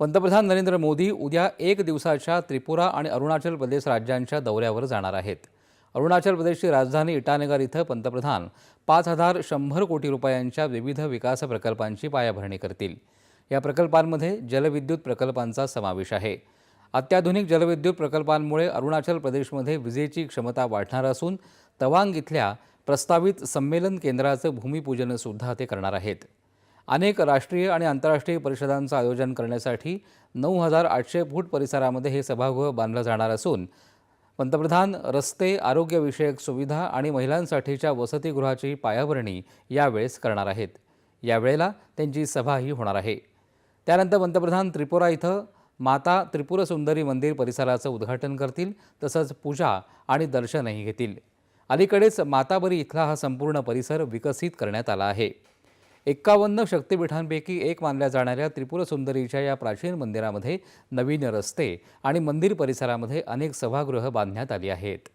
पंतप्रधान नरेंद्र मोदी उद्या एक दिवसाच्या त्रिपुरा आणि अरुणाचल प्रदेश राज्यांच्या दौऱ्यावर जाणार आहेत. अरुणाचल प्रदेशची राजधानी इटानगर इथं पंतप्रधान पाच हजार शंभर कोटी रुपयांच्या विविध विकास प्रकल्पांची पायाभरणी करतील. या प्रकल्पांमध्ये जलविद्युत प्रकल्पांचा समावेश आहे. अत्याधुनिक जलविद्युत प्रकल्पांमुळे अरुणाचल प्रदेशमध्ये विजेची क्षमता वाढणार असून तवांग इथल्या प्रस्तावित संमेलन केंद्राचं भूमिपूजनसुद्धा ते करणार आहेत. अनेक राष्ट्रीय आणि आंतरराष्ट्रीय परिषदांचं आयोजन करण्यासाठी नऊ हजार आठशे फूट परिसरामध्ये हे सभागृह बांधलं जाणार असून पंतप्रधान रस्ते आरोग्यविषयक सुविधा आणि महिलांसाठीच्या वसतिगृहाची पायाभरणी यावेळेस करणार आहेत. यावेळेला त्यांची सभाही होणार आहे. त्यानंतर पंतप्रधान त्रिपुरा इथं माता त्रिपुरसुंदरी मंदिर परिसराचं उद्घाटन करतील तसंच पूजा आणि दर्शनही घेतील. अलीकडेच माताबरी इथला हा संपूर्ण परिसर विकसित करण्यात आला आहे. एक्कावन्न शक्तिपीठांपैकी एक मानल्या जाणाऱ्या त्रिपुर सुंदरीच्या या प्राचीन मंदिरामध्ये नवीन रस्ते आणि मंदिर परिसरामध्ये अनेक सभागृह बांधण्यात आली आहेत.